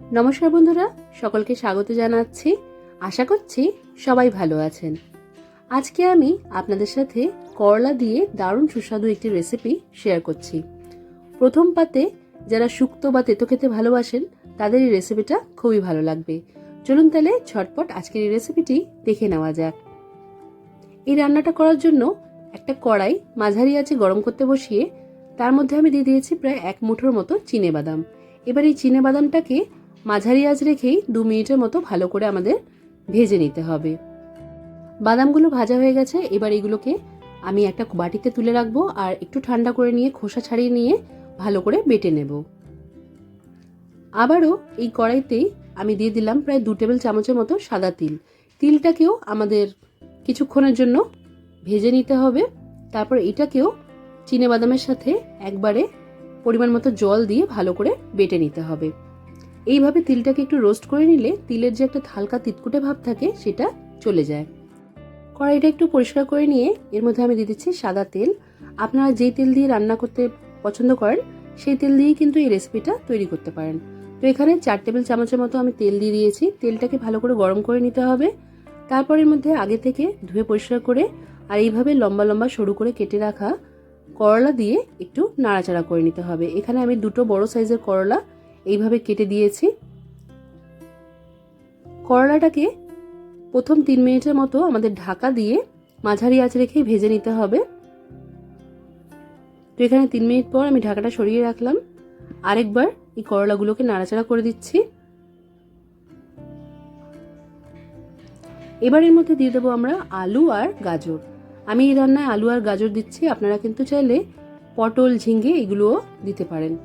নমস্কার বন্ধুরা, সকলকে স্বাগত জানাচ্ছি। আশা করছি সবাই ভালো আছেন। আজকে আমি আপনাদের সাথে করলা দিয়ে দারুণ সুস্বাদু একটি রেসিপি শেয়ার করছি। প্রথম পাতে যারা শুক্তো বা তেতো খেতে ভালোবাসেন, তাদের এই রেসিপিটা খুবই ভালো লাগবে। চলুন তাহলে ঝটপট আজকের এই রেসিপিটি দেখে নেওয়া যাক। এই রান্নাটা করার জন্য একটা কড়াই, মাঝারি আছে গরম করতে বসিয়ে, তার মধ্যে আমি দিয়ে দিয়েছি প্রায় এক মুঠোর মতো চিনে বাদাম। এবার এই চিনে বাদামটাকে মাঝারি আঁচ রেখেই দু মিনিটের মতো ভালো করে আমাদের ভেজে নিতে হবে। বাদামগুলো ভাজা হয়ে গেছে, এবার এগুলোকে আমি একটা বাটিতে তুলে রাখব আর একটু ঠান্ডা করে নিয়ে, খোসা ছাড়িয়ে নিয়ে ভালো করে বেটে নেব। আবারও এই কড়াইতেই আমি দিয়ে দিলাম প্রায় দু টেবিল চামচের মতো সাদা তিল। তিলটাকেও আমাদের কিছুক্ষণের জন্য ভেজে নিতে হবে। তারপর এটাকেও চিনে বাদামের সাথে একবারে পরিমাণ মতো জল দিয়ে ভালো করে বেটে নিতে হবে। এইভাবে তিলটাকে একটু রোস্ট করে নিলে তিলের যে একটা হালকা তিতকুটে ভাব থাকে, সেটা চলে যায়। কড়াইটা একটু পরিষ্কার করে নিয়ে এর মধ্যে আমি দিয়ে দিচ্ছি সাদা তেল। আপনারা যেই তেল দিয়ে রান্না করতে পছন্দ করেন, সেই তেল দিয়েই কিন্তু এই রেসিপিটা তৈরি করতে পারেন। তো এখানে চার টেবিল চামচের মতো আমি তেল দিয়ে দিয়েছি। তেলটাকে ভালো করে গরম করে নিতে হবে। তারপর এর মধ্যে আগে থেকে ধুয়ে পরিষ্কার করে আর এইভাবে লম্বা লম্বা সরু করে কেটে রাখা করলা দিয়ে একটু নাড়াচাড়া করে নিতে হবে। এখানে আমি দুটো বড় সাইজের করলা এইভাবে কেটে দিয়েছি। করলাটাকে প্রথম তিন মিনিটের মতো আমাদের ঢাকা দিয়ে মাঝারি আঁচ রেখেই ভেজে নিতে হবে। তো এখানে তিন মিনিট পর আমি ঢাকাটা সরিয়ে রাখলাম। আরেকবার এই করলাগুলোকে নাড়াচাড়া করে দিচ্ছি। এবার এর মধ্যে দিয়ে দেবো আমরা আলু আর গাজর। আমি এই রান্নায় আলু আর গাজর দিচ্ছি, আপনারা কিন্তু চাইলে পটল ঝিঙ্গে এগুলোও দিতে পারেন।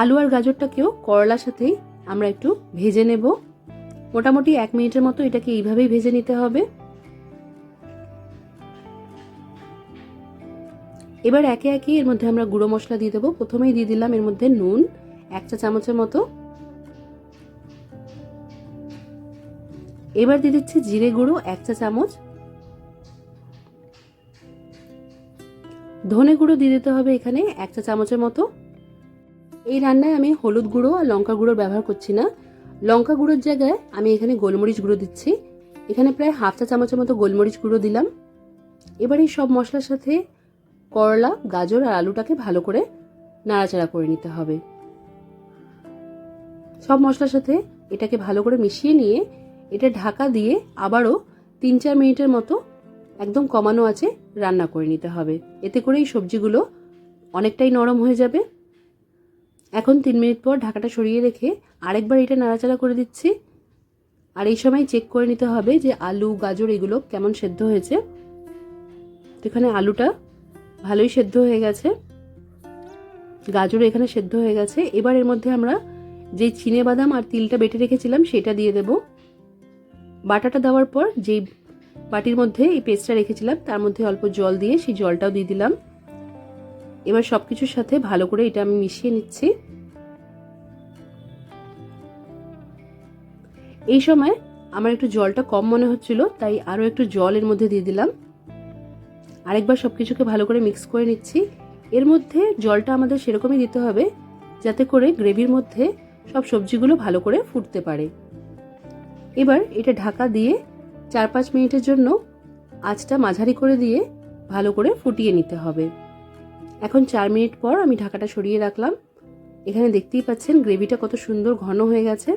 আলু আর গাজরটাকেও করলার সাথেই আমরা একটু ভেজে নেব। মোটামুটি এক মিনিটের মতো এটাকে এইভাবেই ভেজে নিতে হবে। এবার একে একে এর মধ্যে আমরা গুঁড়ো মশলা দিয়ে দেবো। প্রথমেই দিয়ে দিলাম এর মধ্যে নুন, এক চা চামচের মতো। এবার দিয়ে দিচ্ছি জিরে গুঁড়ো, এক চা চামচ। ধনে গুঁড়ো দিয়ে দিতে হবে এখানে, এক চা চামচের মতো। এই রান্নায় আমি হলুদ গুঁড়ো আর লঙ্কা গুঁড়ো ব্যবহার করছি না। লঙ্কা গুঁড়োর জায়গায় আমি এখানে গোলমরিচ গুঁড়ো দিচ্ছি। এখানে প্রায় হাফ চা চামচের মতো গোলমরিচ গুঁড়ো দিলাম। এবার এই সব মশলার সাথে করলা, গাজর আর আলুটাকে ভালো করে নাড়াচাড়া করে নিতে হবে। সব মশলার সাথে এটাকে ভালো করে মিশিয়ে নিয়ে এটা ঢাকা দিয়ে আবারও তিন চার মিনিটের মতো একদম কমানো আছে রান্না করে নিতে হবে। এতে করে এই সবজিগুলো অনেকটাই নরম হয়ে যাবে। এখন তিন মিনিট পর ঢাকাটা সরিয়ে রেখে আরেকবার এটা নাড়াচাড়া করে দিচ্ছি। আর এই সময় চেক করে নিতে হবে যে আলু, গাজর এগুলো কেমন সেদ্ধ হয়েছে। তো এখানে আলুটা ভালোই সেদ্ধ হয়ে গেছে। গাজর এখানে সেদ্ধ হয়ে গেছে। এবার এর মধ্যে আমরা যে চিনে বাদাম আর তিলটা বেটে রেখেছিলাম সেটা দিয়ে দেব। বাটাটা দেওয়ার পর যেই বাটির মধ্যে এই পেস্টটা রেখেছিলাম, তার মধ্যে অল্প জল দিয়ে সেই জলটাও দিয়ে দিলাম। এবার সব কিছুর সাথে ভালো করে এটা আমি মিশিয়ে নিচ্ছি। এই সময় আমার একটু জলটা কম মনে হচ্ছিল, তাই আরও একটু জল এর মধ্যে দিয়ে দিলাম। আরেকবার সব কিছুকে ভালো করে মিক্স করে নিচ্ছি। এর মধ্যে জলটা আমাদের সেরকমই দিতে হবে, যাতে করে গ্রেভির মধ্যে সব সবজিগুলো ভালো করে ফুটতে পারে। এবার এটা ঢাকা দিয়ে চার পাঁচ মিনিটের জন্য আঁচটা মাঝারি করে দিয়ে ভালো করে ফুটিয়ে নিতে হবে। এখন চার মিনিট পর আমি ঢাকাটা সরিয়ে রাখলাম। এখানে দেখতেই পাচ্ছেন গ্রেভিটা কত সুন্দর ঘন হয়ে গেছে।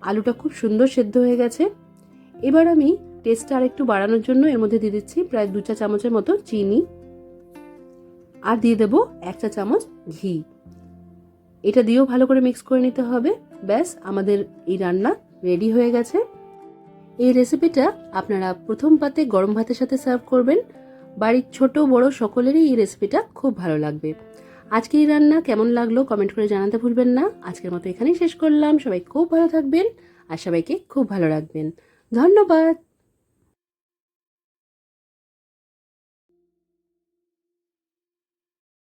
আলুটা খুব সুন্দর সেদ্ধ হয়ে গেছে। এবার আমি টেস্টটা আর একটু বাড়ানোর জন্য এর মধ্যে দিয়ে দিচ্ছি প্রায় দু চা চামচের মতো চিনি। আর দিয়ে দেব এক চা চামচ ঘি। এটা দিয়েও ভালো করে মিক্স করে নিতে হবে। ব্যাস, আমাদের এই রান্না রেডি হয়ে গেছে। এই রেসিপিটা আপনারা প্রথম পাতে গরম ভাতের সাথে সার্ভ করবেন। বাড়ির ছোট বড় সকলেরই এই রেসিপিটা খুব ভালো লাগবে। আজকে এই রান্না কেমন লাগল কমেন্ট করে জানাতে ভুলবেন না। আজকের মতো এখানেই শেষ করলাম। সবাই খুব ভালো থাকবেন আর সবাইকে খুব ভালো রাখবেন। ধন্যবাদ!